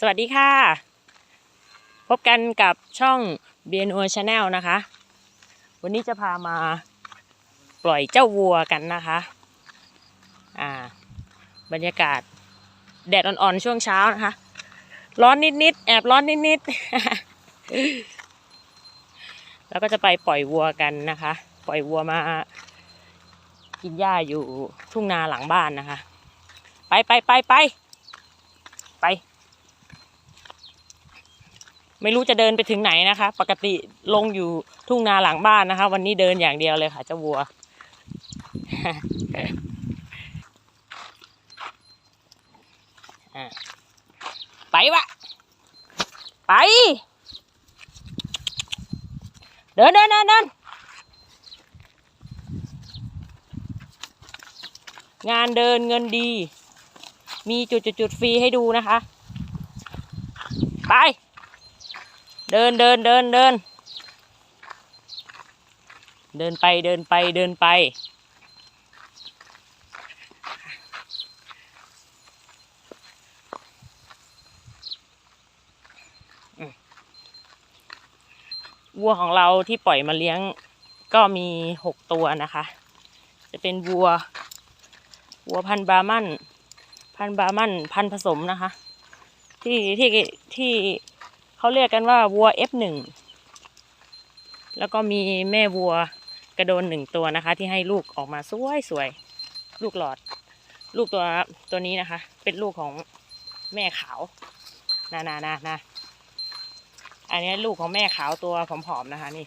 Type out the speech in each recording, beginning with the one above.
สวัสดีค่ะ พบกันกับช่อง BNO Channel นะคะ วันนี้จะพามาปล่อยเจ้าวัวกันนะคะ อ่า บรรยากาศแดดอ่อนๆช่วงเช้านะคะ ร้อนนิดๆ แอบร้อนนิดๆ แล้วก็จะไปปล่อยวัวกันนะคะ ปล่อยวัวมา กินหญ้าอยู่ทุ่งนาหลังบ้านนะคะ ไปไปไปไปไป ไม่รู้จะเดินไปถึงไหนนะคะ ปกติลงอยู่ทุ่งนาหลังบ้านนะคะ วันนี้เดินอย่างเดียวเลยค่ะเจ้าวัว ไปวะไป เดินเดินเดินเดินงานเดินเงินดี มีจุดจุดจุดๆๆฟรีให้ดูนะคะ ไป เดินเดินเดินเดิน เดินไปเดินไปเดินไป วัวของเราที่ปล่อยมาเลี้ยงก็มีหกตัวนะคะ จะเป็นวัว วัวพันธ์บามัน พันธ์บามันพันธ์ผสมนะคะ ที่ที่ที่ เขาเรียกกันว่าวัว F1 แล้วก็มีแม่วัวกระโดนหนึ่งตัวนะคะ ที่ให้ลูกออกมาสวยสวยลูกหลอด ลูกตัวตัวนี้นะคะ เป็นลูกของแม่ขาวนานานานาอันนี้ลูกของแม่ขาวตัวผอมๆนะคะนี่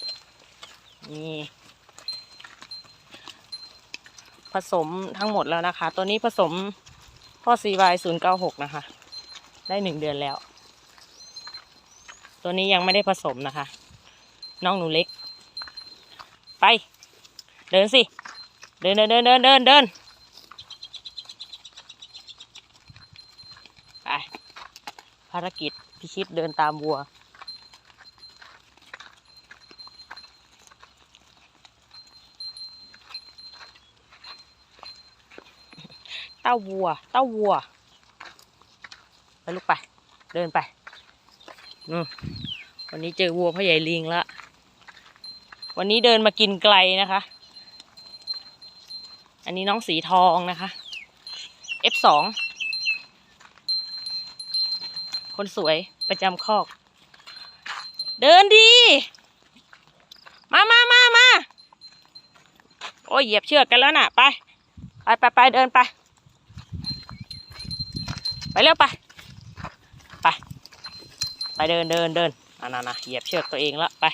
นี่ผสมทั้งหมดแล้วนะคะ ตัวนี้ผสมพ่อ CY 0 9 6 นะคะ ได้หนึ่งเดือนแล้ว ตัวนี้ยังไม่ได้ผสมนะคะ น้องหนูเล็ก ไป เดินสิ เดินเดินเดินเดินเดินเดินไปภารกิจพิชิตเดินตามวัว เต้าวัว เต้าวัว ไปลูกไป เดินไป วันนี้เจอวัวพ่อใหญ่ลิงละ วันนี้เดินมากินไกลนะคะ อันนี้น้องสีทองนะคะ F2 คนสวยประจำคอก เดินดี มามามามาโอ้ยเหยียบเชือกกันแล้วน่ะ ไป ไปไปไปเดินไป ไปเร็วไป เดินเดินเดินอะนะนะเหยียบเชือกตัวเองละไป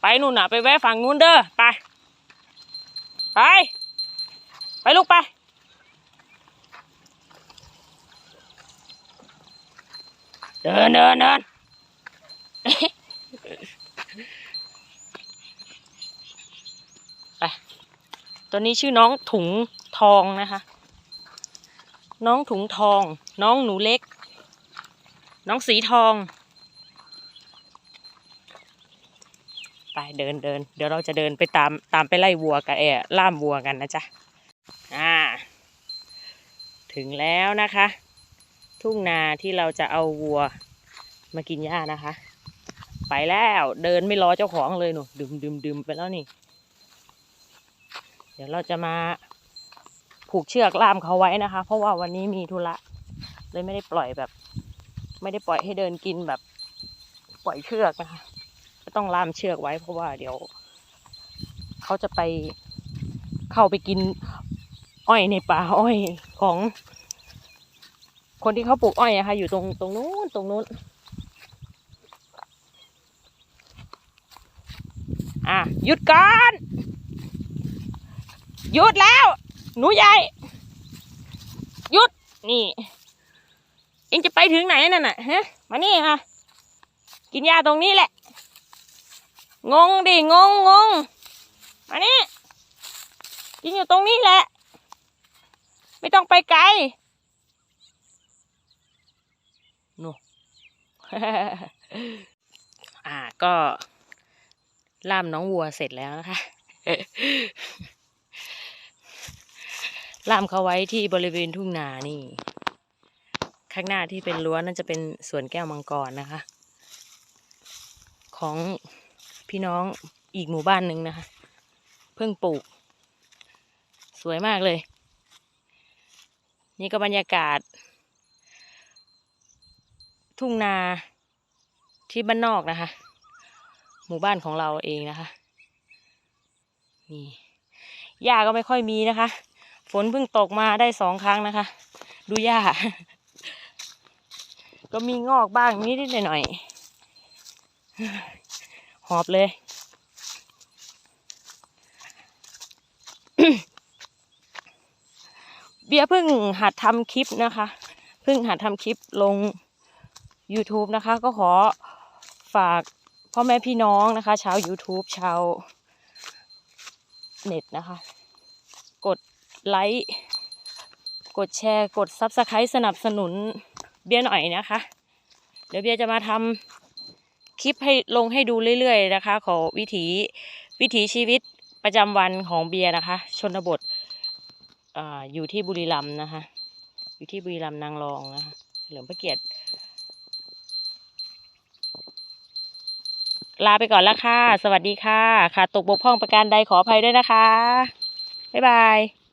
ไปนู่นน่ะ ไปแวะฝั่งนู้นเด้อไป ไป ไปลูกไปเดินเดินเดินไปตัวนี้ชื่อน้องถุงทองนะคะ น้องถุงทอง น้องหนูเล็ก น้องสีทอง ไปเดินเดินเดี๋ยวเราจะเดินไปตามตามไปไล่วัวกันเออล่ามวัวกันนะจ๊ะอ่า ถึงแล้วนะคะ ทุ่งนาที่เราจะเอาวัวมากินหญ้านะคะ ไปแล้วเดินไม่รอเจ้าของเลยหนูดึมดึมดึมไปแล้วนี่ เดี๋ยวเราจะมาผูกเชือกล่ามเขาไว้นะคะ เพราะว่าวันนี้มีธุระเลยไม่ได้ปล่อยแบบ ไม่ได้ปล่อยให้เดินกินแบบปล่อยเชือกนะคะก็ต้องล่ามเชือกไว้เพราะว่าเดี๋ยวเขาจะไปเข้าไปกินอ้อยในป่าอ้อยของคนที่เขาปลูกอ้อยอะค่ะอยู่ตรงตรงนู้นตรงนู้น อะหยุดก่อนหยุดแล้ว หนูใหญ่หยุดนี่ องจะไปถึงไหนนั่นน่ะฮะมานี่ค่ะกินยาตรงนี้แหละ งงดิงงงงมานี่กินอยู่ตรงนี้แหละ ไม่ต้องไปไกลนู่อ่าก็ล่ามน้องวัวเสร็จแล้วนะคะล่ามเขาไว้ที่บริเวณทุ่งนานี่ ข้างหน้าที่เป็นรั้วนั่นจะเป็นสวนแก้วมังกรนะคะ ของพี่น้องอีกหมู่บ้านหนึ่งนะคะ เพิ่งปลูก สวยมากเลย นี่ก็บรรยากาศ ทุ่งนาที่บ้านนอกนะคะ หมู่บ้านของเราเองนะคะ นี่หญ้าก็ไม่ค่อยมีนะคะ ฝนเพิ่งตกมาได้สองครั้งนะคะ ดูหญ้า ก็มีงอกบ้างนิดๆหน่อยๆหอบเลย เบียร์เพิ่งหัดทำคลิปนะคะ เพิ่งหัดทำคลิปลง YouTube นะคะ ก็ขอฝากพ่อแม่พี่น้องนะคะ ชาว YouTube ชาวเน็ตนะคะ กดไลค์ กดแชร์ กด Subscribe สนับสนุน เบียร์หน่อยนะคะ เดี๋ยวเบียร์จะมาทำคลิปให้ลงให้ดูเรื่อยๆนะคะ ขอวิถีวิถีชีวิตประจำวันของเบียร์นะคะ ชนบทออยู่ที่บุรีรัมย์นะคะ อยู่ที่บุรีรัมย์นางรองนะคะเฉลิมพระเกียรติลาไปก่อนละค่ะ สวัสดีค่ะ ค่ะ ตกบกพร่องประการใดขออภัยด้วยนะคะ บ๊ายบาย